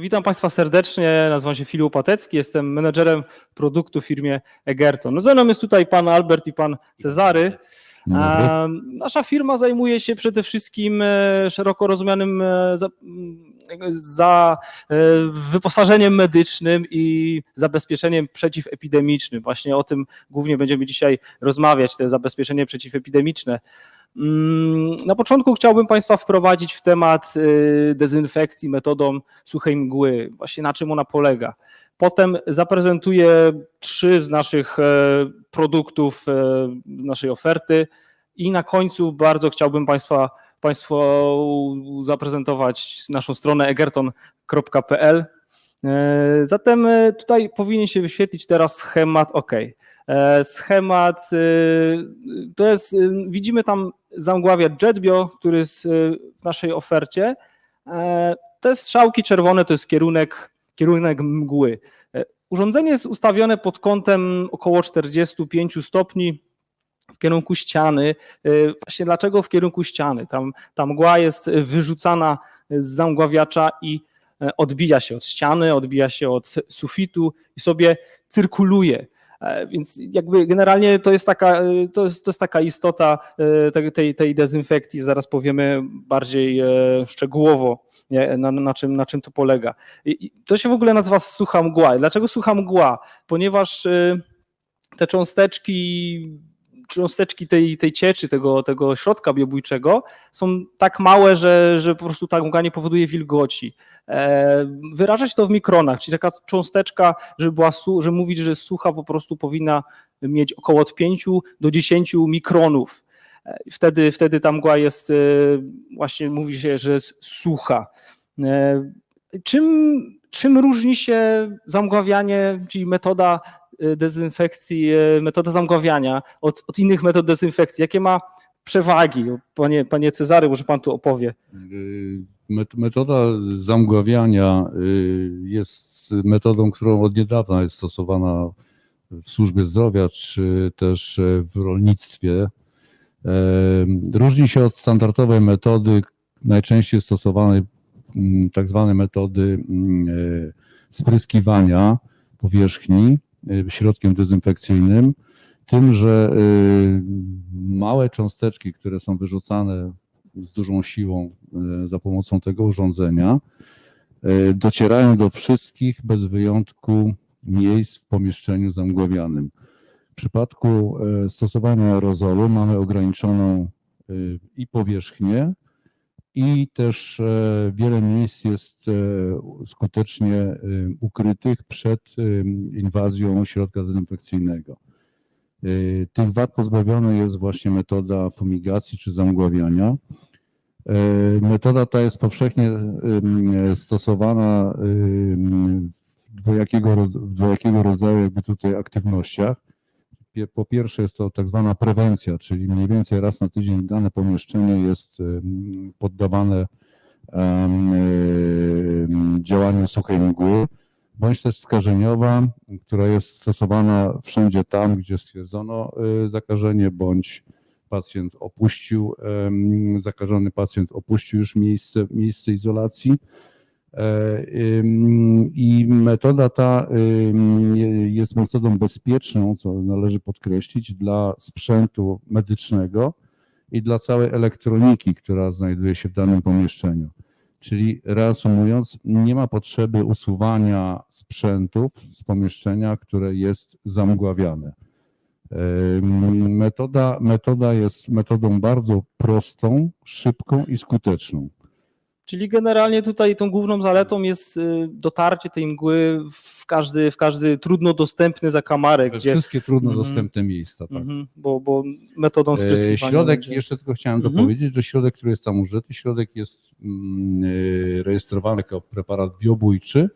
Witam Państwa serdecznie, nazywam się Filip Patecki, jestem menedżerem produktu w firmie Egerton. No ze mną jest tutaj pan Albert i pan Cezary. E, Nasza firma zajmuje się przede wszystkim e, szeroko rozumianym e, za, m, za e, wyposażeniem medycznym i zabezpieczeniem przeciwepidemicznym. Właśnie o tym głównie będziemy dzisiaj rozmawiać, te zabezpieczenie przeciwepidemiczne. Mm, Na początku chciałbym Państwa wprowadzić w temat y, dezynfekcji metodą suchej mgły, właśnie na czym ona polega. Potem zaprezentuję trzy z naszych e, produktów e, naszej oferty i na końcu bardzo chciałbym Państwa Państwu zaprezentować naszą stronę egerton.pl. E, Zatem tutaj powinien się wyświetlić teraz schemat OK. E, Schemat e, to jest, e, widzimy tam zamgławia JetBio, który jest e, w naszej ofercie. E, Te strzałki czerwone to jest kierunek, kierunek mgły. E, Urządzenie jest ustawione pod kątem około 45 stopni w kierunku ściany. Właśnie dlaczego w kierunku ściany? Tam, ta mgła jest wyrzucana z zamgławiacza i odbija się od ściany, odbija się od sufitu i sobie cyrkuluje. E, Więc jakby generalnie to jest taka, e, to jest, to jest taka istota e, tej- tej, dezynfekcji. Zaraz powiemy bardziej szczegółowo, na, na, czym, na czym to polega. I to się w ogóle nazywa sucha mgła. Dlaczego sucha mgła? Ponieważ te cząsteczki, cząsteczki tej, tej cieczy, tego, tego środka biobójczego są tak małe, że, że po prostu ta mgła nie powoduje wilgoci. E, Wyrażać to w mikronach, czyli taka cząsteczka, żeby była, su- że mówić, że sucha, po prostu powinna mieć około od 5 do 10 mikronów. E, Wtedy, wtedy ta mgła jest, e, właśnie mówi się, że jest sucha. Czym, czym różni się zamgławianie, czyli metoda dezynfekcji, e, metoda zamgławiania od, od innych metod dezynfekcji? Jakie ma przewagi? Panie, panie Cezary, może pan tu opowie. Y, met- Metoda zamgławiania y, jest metodą, którą od niedawna jest stosowana w służbie zdrowia czy też e, w rolnictwie. E, Różni się od standardowej metody, najczęściej stosowanej mm, tak zwanej metody mm, e, spryskiwania powierzchni środkiem dezynfekcyjnym, tym, że y, małe cząsteczki, które są wyrzucane z dużą siłą y, za pomocą tego urządzenia, y, docierają do wszystkich bez wyjątku miejsc w pomieszczeniu zamgławianym. W przypadku y, stosowania aerozolu mamy ograniczoną y, i powierzchnię, i też e, wiele miejsc jest e, skutecznie e, ukrytych przed inwazją środka dezynfekcyjnego. Tych wad pozbawiona jest właśnie metoda fumigacji czy zamgławiania. Metoda ta jest powszechnie stosowana w dwojakiego, w dwojakiego rodzaju jakby tutaj aktywnościach. Po pierwsze jest to tak zwana prewencja, czyli mniej więcej raz na tydzień dane pomieszczenie jest poddawane działaniu suchej mgły bądź też skażeniowa, która jest stosowana wszędzie tam, gdzie stwierdzono y, zakażenie, bądź pacjent opuścił, zakażony pacjent opuścił już miejsce, miejsce izolacji. E, I metoda ta jest metodą bezpieczną, co należy podkreślić, dla sprzętu medycznego i dla całej elektroniki, która znajduje się w danym pomieszczeniu. Czyli reasumując, nie ma potrzeby usuwania sprzętów z pomieszczenia, które jest zamgławiane. Metoda, metoda jest metodą bardzo prostą, szybką i skuteczną. Czyli generalnie tutaj tą główną zaletą jest y, dotarcie tej mgły w każdy, w każdy trudno dostępny zakamarek, gdzie, Wszystkie trudno Mhm. dostępne miejsca. Tak. Mhm, bo, bo metodą E, spryskiwania Środek, będzie- jeszcze tylko chciałem Mhm. dopowiedzieć, że środek, który jest tam użyty, środek jest mm, e, rejestrowany jako preparat biobójczy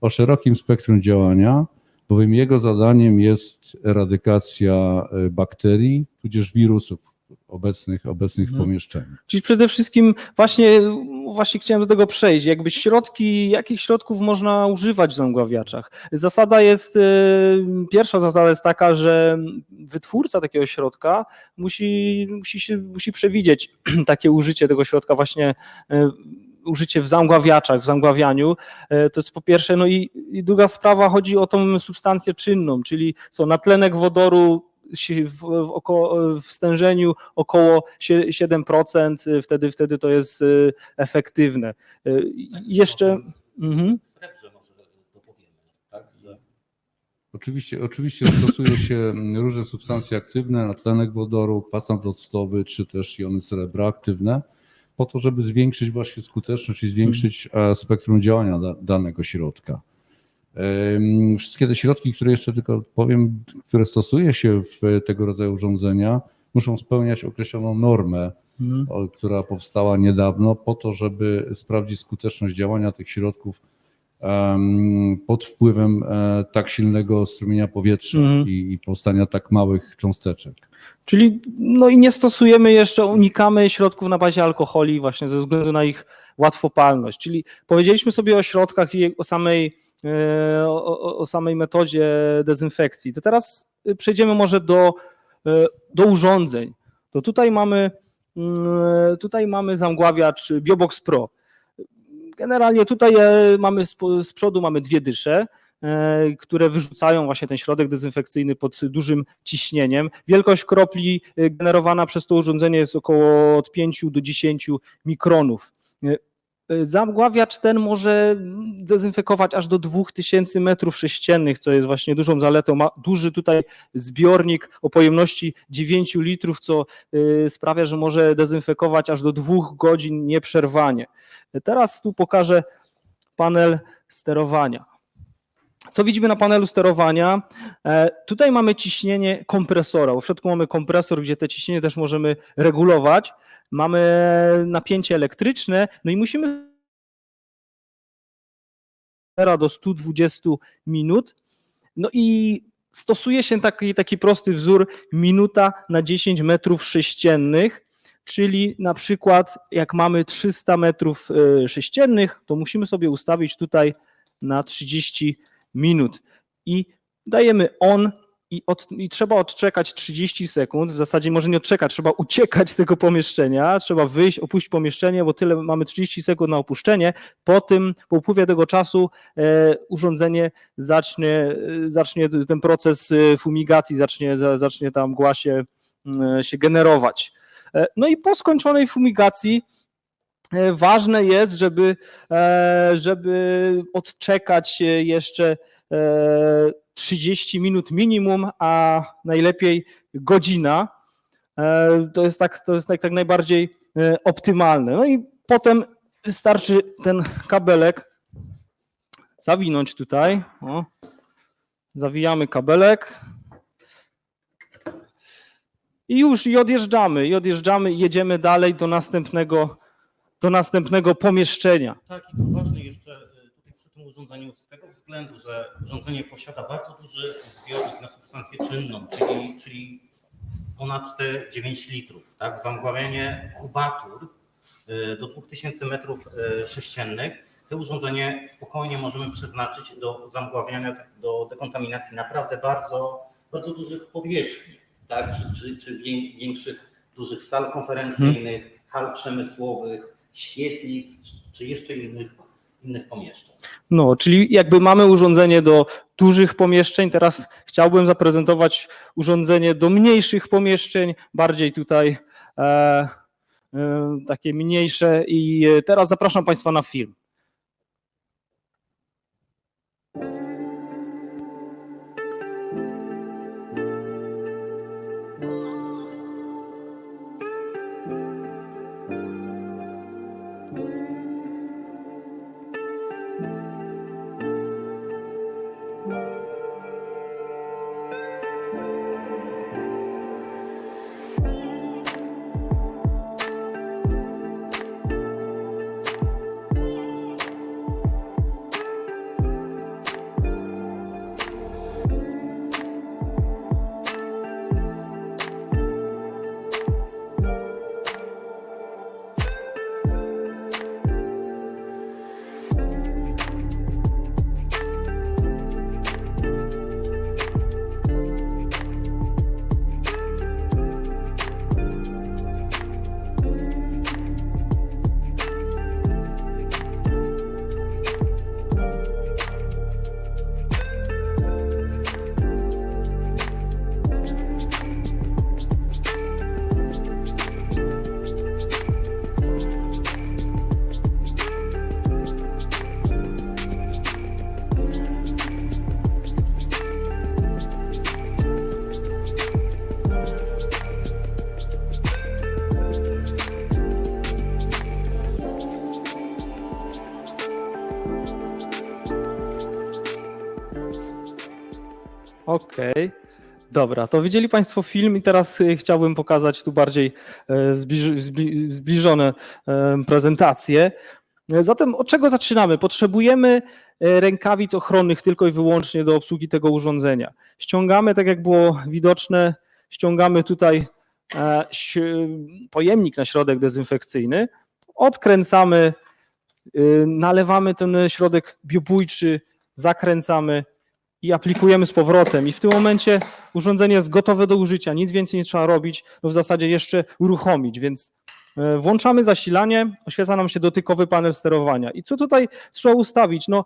o szerokim spektrum działania, bowiem jego zadaniem jest eradykacja e, bakterii, tudzież wirusów obecnych, obecnych Mhm. pomieszczeniu. Czyli przede wszystkim właśnie, właśnie chciałem do tego przejść. Jakby środki, jakich środków można używać w zamgławiaczach? Zasada jest, y, pierwsza zasada jest taka, że wytwórca takiego środka musi, musi, się, musi przewidzieć takie użycie tego środka właśnie y, użycie w zamgławiaczach, w zamgławianiu. E, To jest po pierwsze, no i, i druga sprawa chodzi o tą substancję czynną, czyli są natlenek wodoru w, w, około, w stężeniu około sie- 7%, y, wtedy, wtedy to jest y, efektywne. Y, i Jeszcze. Mhm. Srebrze może dopowiemy, tak? Oczywiście, oczywiście stosuje się różne substancje aktywne, natlenek wodoru, kwasant octowy, czy też jony srebra aktywne, po to, żeby zwiększyć właśnie skuteczność i zwiększyć e, spektrum działania da, danego środka. Wszystkie te środki, które jeszcze tylko powiem, które stosuje się w tego rodzaju urządzenia, muszą spełniać określoną normę, o- która powstała niedawno, po to, żeby sprawdzić skuteczność działania tych środków pod wpływem e, tak silnego strumienia powietrza Mhm. i, powstania tak małych cząsteczek. Czyli no i nie stosujemy jeszcze, unikamy środków na bazie alkoholi właśnie ze względu na ich łatwopalność. Czyli powiedzieliśmy sobie o środkach i o samej, o, o- o samej metodzie dezynfekcji. To teraz y, przejdziemy może do, e, do urządzeń. To tutaj mamy, mm, tutaj mamy zamgławiacz Biobox Pro. Generalnie tutaj e, mamy z, przodu mamy dwie dysze, e, które wyrzucają właśnie ten środek dezynfekcyjny pod dużym ciśnieniem. Wielkość kropli e, generowana przez to urządzenie jest około od 5 do 10 mikronów. E, Zamgławiacz ten może dezynfekować aż do 2000 metrów sześciennych, co jest właśnie dużą zaletą. Ma duży tutaj zbiornik o pojemności 9 litrów, co e, sprawia, że może dezynfekować aż do dwóch godzin nieprzerwanie. Teraz tu pokażę panel sterowania. Co widzimy na panelu sterowania? E, Tutaj mamy ciśnienie kompresora. W środku mamy kompresor, gdzie te ciśnienie też możemy regulować. Mamy napięcie elektryczne, no i musimy do 120 minut. No i stosuje się taki, taki prosty wzór minuta na 10 metrów sześciennych, czyli na przykład jak mamy 300 metrów e, sześciennych, to musimy sobie ustawić tutaj na 30 minut i dajemy on i, od, i trzeba odczekać 30 sekund, w zasadzie może nie odczekać, trzeba uciekać z tego pomieszczenia, trzeba wyjść, opuścić pomieszczenie, bo tyle mamy 30 sekund na opuszczenie, po tym, po upływie tego czasu e, urządzenie zacznie, e, zacznie ten proces e, fumigacji, zacznie, za- zacznie ta mgła się, mm, się generować. E, No i po skończonej fumigacji e, ważne jest, żeby, e, żeby odczekać e, jeszcze e, 30 minut minimum, a najlepiej godzina. E, To jest tak, to jest tak, tak najbardziej e, optymalne. No i potem wystarczy ten kabelek zawinąć tutaj. O. Zawijamy kabelek. I już, i odjeżdżamy, i odjeżdżamy, i jedziemy dalej do następnego, do następnego pomieszczenia. tak, i ważne jeszcze y, tutaj przy tym urządzeniu, z tego względu, że urządzenie posiada bardzo duży zbiornik na substancję czynną, czyli, czyli ponad te 9 litrów, tak? Zamgławianie kubatur y, do 2000 metrów y, sześciennych, to urządzenie spokojnie możemy przeznaczyć do zamgławiania, do dekontaminacji naprawdę bardzo, bardzo dużych powierzchni, tak? czy, czy, czy wię- większych, dużych sal konferencyjnych, hal przemysłowych, świetlic, czy, czy jeszcze innych, innych pomieszczeń. No, czyli jakby mamy urządzenie do dużych pomieszczeń, teraz chciałbym zaprezentować urządzenie do mniejszych pomieszczeń, bardziej tutaj e, e, takie mniejsze i e, teraz zapraszam Państwa na film. Okej. Dobra, to widzieli Państwo film i teraz y, chciałbym pokazać tu bardziej zbli, zbliżone prezentacje. Zatem od czego zaczynamy? Potrzebujemy e, rękawic ochronnych tylko i wyłącznie do obsługi tego urządzenia. Ściągamy, tak jak było widoczne, ściągamy tutaj e, pojemnik na środek dezynfekcyjny, odkręcamy, y, nalewamy ten środek biobójczy, zakręcamy i aplikujemy z powrotem. I w tym momencie urządzenie jest gotowe do użycia, nic więcej nie trzeba robić, no w zasadzie jeszcze uruchomić, więc e, włączamy zasilanie, oświeca nam się dotykowy panel sterowania. I co tutaj trzeba ustawić? No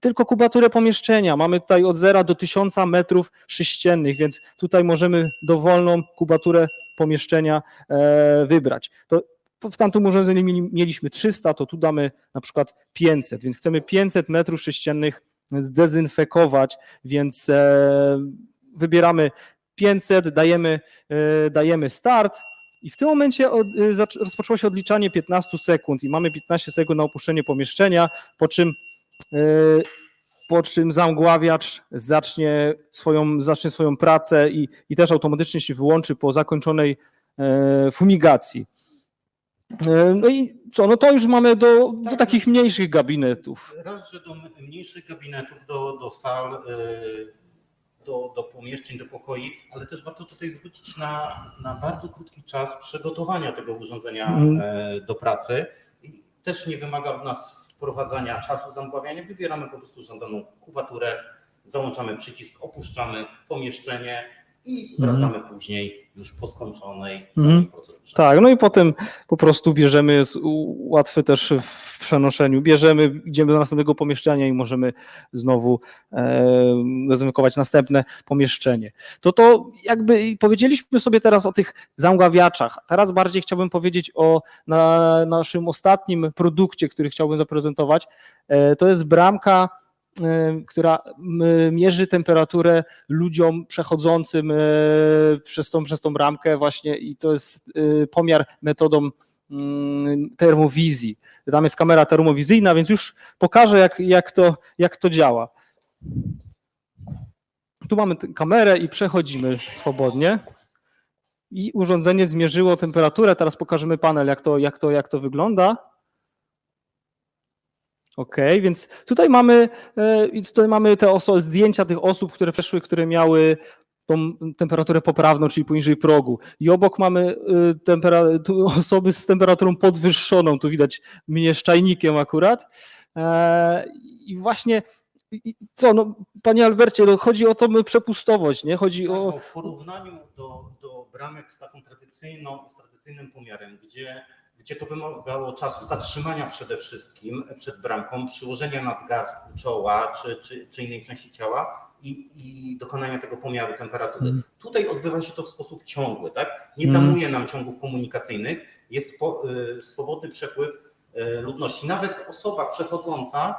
tylko kubaturę pomieszczenia. Mamy tutaj od 0 do 1000 metrów sześciennych, więc tutaj możemy dowolną kubaturę pomieszczenia e, wybrać. To w tamtym urządzeniu mieli- mieliśmy 300, to tu damy na przykład 500, więc chcemy 500 metrów sześciennych zdezynfekować, więc e, wybieramy 500, dajemy, e, dajemy start i w tym momencie e, rozpoczęło się odliczanie 15 sekund i mamy 15 sekund na opuszczenie pomieszczenia, po czym po czym zamgławiacz zacznie swoją, zacznie swoją pracę i, i też automatycznie się wyłączy po zakończonej fumigacji. E, No i co, no to już mamy do, do Tak. takich mniejszych gabinetów. Raz, że do mniejszych gabinetów, do, do sal, y, do, do pomieszczeń, do pokoi, ale też warto tutaj zwrócić na, na bardzo krótki czas przygotowania tego urządzenia Mhm. e, do pracy. I też nie wymaga od nas wprowadzania czasu zamgławiania. Wybieramy po prostu żądaną kubaturę, załączamy przycisk, opuszczamy pomieszczenie i Mhm. wracamy później już po skończonej procedurze. Tak, no i potem po prostu bierzemy, jest łatwy też w przenoszeniu, bierzemy, idziemy do następnego pomieszczenia i możemy znowu e, następne pomieszczenie. To to jakby powiedzieliśmy sobie teraz o tych zamgławiaczach. Teraz bardziej chciałbym powiedzieć o na naszym ostatnim produkcie, który chciałbym zaprezentować. E, to jest bramka, która m, mierzy temperaturę ludziom przechodzącym e, przez tą, przez tą właśnie i to jest pomiar metodą mm, termowizji. Tam jest kamera termowizyjna, więc już pokażę jak, jak, to, jak to działa. Tu mamy kamerę i przechodzimy swobodnie. I urządzenie zmierzyło temperaturę. Teraz pokażemy panel, jak to, jak to, jak to wygląda. OK, więc tutaj mamy, e, tutaj mamy te oso- zdjęcia tych osób, które przeszły, które miały tą temperaturę poprawną, czyli poniżej progu. I obok mamy y, osoby z temperaturą podwyższoną, tu widać mnie z czajnikiem akurat. E, I właśnie i- co, no, panie Albercie, no, chodzi o tą przepustowość, nie? Chodzi Tak, o... w porównaniu do, do bramek z taką tradycyjną, z tradycyjnym pomiarem, gdzie, gdzie to wymagało czasu zatrzymania przede wszystkim przed bramką, przyłożenia nadgarstku czoła czy, czy, czy innej części ciała i, i dokonania tego pomiaru temperatury. Mhm. Tutaj odbywa się to w sposób ciągły, tak? Nie Mhm. tamuje nam ciągów komunikacyjnych, jest po, y, swobodny przepływ y, ludności. Nawet osoba przechodząca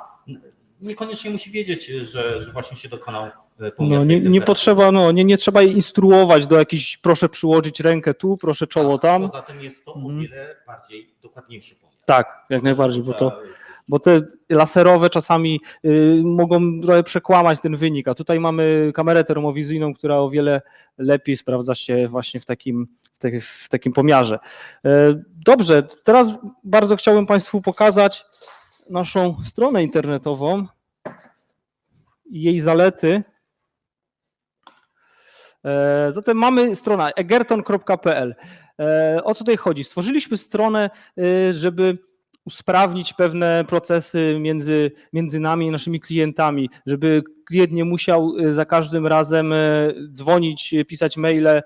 niekoniecznie musi wiedzieć, że, że właśnie się dokonał No, tej nie, nie potrzeba, no, nie, nie trzeba jej instruować do jakichś, proszę przyłożyć rękę tu, proszę czoło Tak, tam. Poza tym jest to Mhm. o wiele bardziej dokładniejszy pomiar. Tak, jak najbardziej, bo to, Trzeba- bo te laserowe czasami y, mogą trochę przekłamać ten wynik, a tutaj mamy kamerę termowizyjną, która o wiele lepiej sprawdza się właśnie w takim, w, te, w takim pomiarze. E, Dobrze, teraz bardzo chciałbym Państwu pokazać naszą stronę internetową i jej zalety. E, Zatem mamy stronę egerton.pl. E, O co tutaj chodzi? Stworzyliśmy stronę, y, żeby usprawnić pewne procesy między, między nami i naszymi klientami, żeby klient nie musiał za każdym razem dzwonić, pisać maile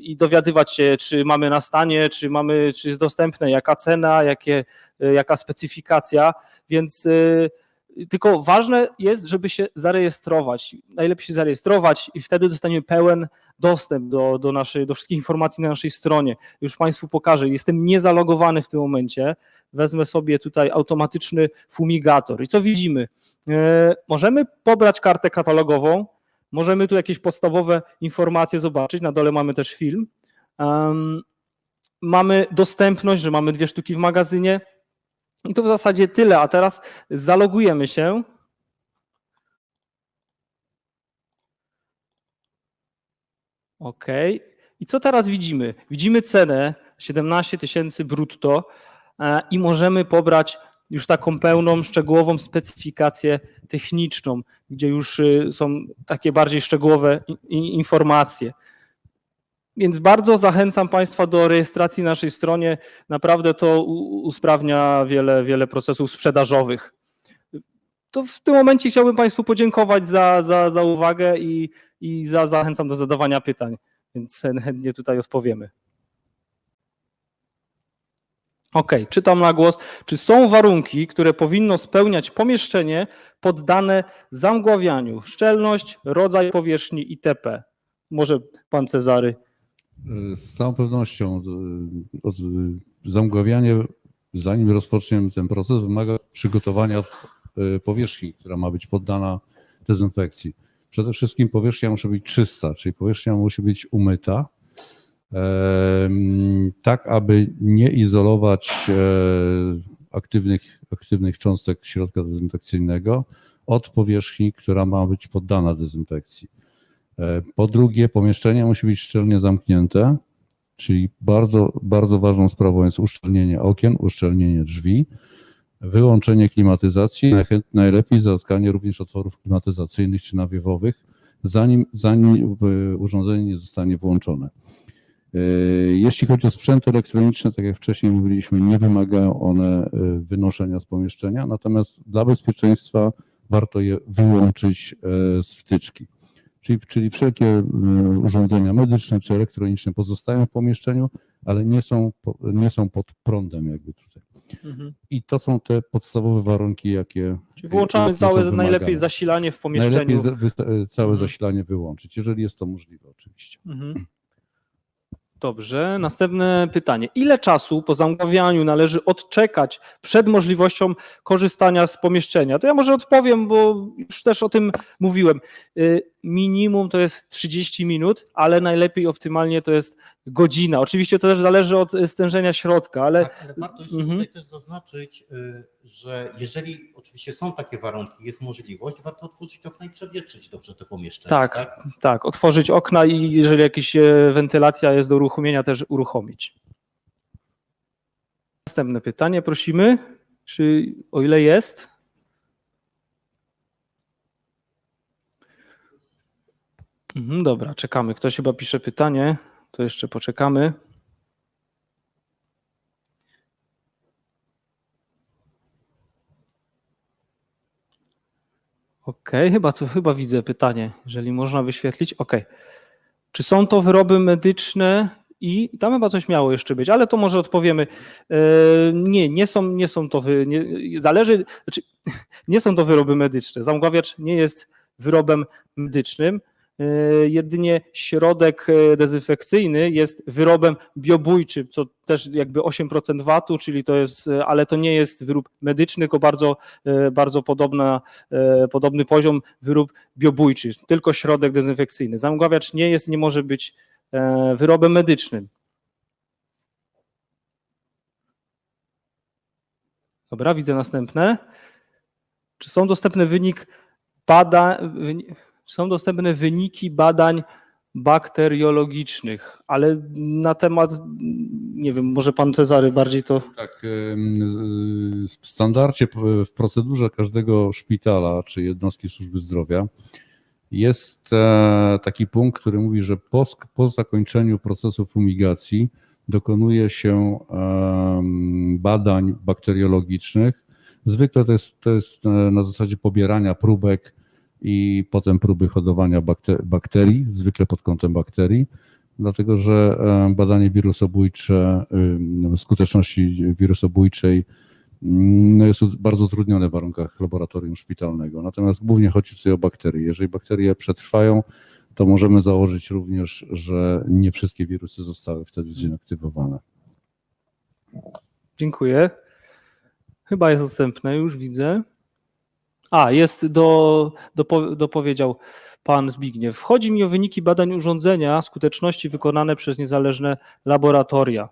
i dowiadywać się, czy mamy na stanie, czy mamy, czy jest dostępne, jaka cena, jakie, jaka specyfikacja, więc tylko ważne jest, żeby się zarejestrować. Najlepiej się zarejestrować i wtedy dostaniemy pełen dostęp do, do, naszej, do wszystkich informacji na naszej stronie. Już Państwu pokażę. Jestem niezalogowany w tym momencie. Wezmę sobie tutaj automatyczny fumigator. I co widzimy? E, możemy pobrać kartę katalogową, możemy tu jakieś podstawowe informacje zobaczyć. Na dole mamy też film. Mamy dostępność, że mamy dwie sztuki w magazynie. I to w zasadzie tyle. A teraz zalogujemy się. Ok. I co teraz widzimy? Widzimy cenę 17 tysięcy brutto e, i możemy pobrać już taką pełną, szczegółową specyfikację techniczną, gdzie już y, są takie bardziej szczegółowe informacje. Więc bardzo zachęcam Państwa do rejestracji na naszej stronie. Naprawdę to usprawnia wiele, wiele procesów sprzedażowych. To w tym momencie chciałbym Państwu podziękować za, za, za uwagę i, i za, zachęcam do zadawania pytań, więc chętnie tutaj odpowiemy. Ok, czytam na głos. Czy są warunki, które powinno spełniać pomieszczenie poddane zamgławianiu? Szczelność, rodzaj powierzchni itp. Może pan Cezary. Z całą pewnością od, zamgławianie, zanim rozpoczniemy ten proces, wymaga przygotowania y, powierzchni, która ma być poddana dezynfekcji. Przede wszystkim powierzchnia musi być czysta, czyli powierzchnia musi być umyta, tak aby nie izolować e, aktywnych, aktywnych cząstek środka dezynfekcyjnego od powierzchni, która ma być poddana dezynfekcji. E, Po drugie, pomieszczenie musi być szczelnie zamknięte, czyli bardzo, bardzo ważną sprawą jest uszczelnienie okien, uszczelnienie drzwi, wyłączenie klimatyzacji, najlepiej zatkanie również otworów klimatyzacyjnych czy nawiewowych, zanim, zanim e, urządzenie nie zostanie włączone. E, Jeśli chodzi o sprzęty elektroniczne, tak jak wcześniej mówiliśmy, nie wymagają one wynoszenia z pomieszczenia, natomiast dla bezpieczeństwa warto je wyłączyć z wtyczki. Czyli, czyli wszelkie e, urządzenia medyczne czy elektroniczne pozostają w pomieszczeniu, ale nie są, nie są pod prądem jakby tutaj. I to są te podstawowe warunki, jakie Czyli są całe najlepiej zasilanie w pomieszczeniu. Najlepiej za- wysta- całe Mhm. zasilanie wyłączyć, jeżeli jest to możliwe oczywiście. Mhm. Dobrze, następne pytanie. Ile czasu po zamówieniu należy odczekać przed możliwością korzystania z pomieszczenia? To ja może odpowiem, bo już też o tym mówiłem. Y, Minimum to jest 30 minut, ale najlepiej optymalnie to jest godzina. Oczywiście to też zależy od y, stężenia środka, ale Tak, ale warto jeszcze Mhm. tutaj też zaznaczyć, y, że jeżeli oczywiście są takie warunki, jest możliwość, warto otworzyć okna i przewietrzyć dobrze te pomieszczenia. Tak. tak, otworzyć okna i jeżeli jakaś e, wentylacja jest do uruchomienia, też uruchomić. Następne pytanie, prosimy. Czy o ile jest? Mhm, dobra, czekamy. Ktoś chyba pisze pytanie, to jeszcze poczekamy. Okej, chyba, co, chyba widzę pytanie, jeżeli można wyświetlić. Okej. Czy są to wyroby medyczne i tam chyba coś miało jeszcze być, ale to może odpowiemy. E, nie, nie są, nie są to wy, nie, zależy, znaczy, nie są to wyroby medyczne. Zamgławiacz nie jest wyrobem medycznym. E, Jedynie środek e, dezynfekcyjny jest wyrobem biobójczym, co też jakby 8% VAT-u, czyli to jest, e, ale to nie jest wyrób medyczny, tylko bardzo, bardzo podobna, podobny poziom wyrób biobójczy, tylko środek dezynfekcyjny. Zamgławiacz nie jest, nie może być wyrobem medycznym. Dobra, widzę następne. Czy są dostępne wynik badań, są dostępne wyniki badań bakteriologicznych, ale na temat, nie wiem, może pan Cezary bardziej to. Tak, w standardzie, w procedurze każdego szpitala czy jednostki służby zdrowia jest e, taki punkt, który mówi, że po, po zakończeniu procesu fumigacji dokonuje się badań bakteriologicznych. Zwykle to jest, to jest e, na zasadzie pobierania próbek i potem próby hodowania bakte- bakterii, zwykle pod kątem bakterii dlatego że e, badanie wirusobójcze, ym, skuteczności wirusobójczej ym, no jest bardzo utrudnione w warunkach laboratorium szpitalnego. Natomiast głównie chodzi tutaj o bakterie. Jeżeli bakterie przetrwają, to możemy założyć również, że nie wszystkie wirusy zostały wtedy zinaktywowane. Dziękuję. Chyba jest następne, już widzę. A, jest do, dopo, dopowiedział pan Zbigniew. Chodzi mi o wyniki badań urządzenia skuteczności wykonane przez niezależne laboratoria.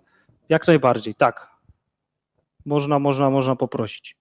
Jak najbardziej, tak. Można, można, można poprosić.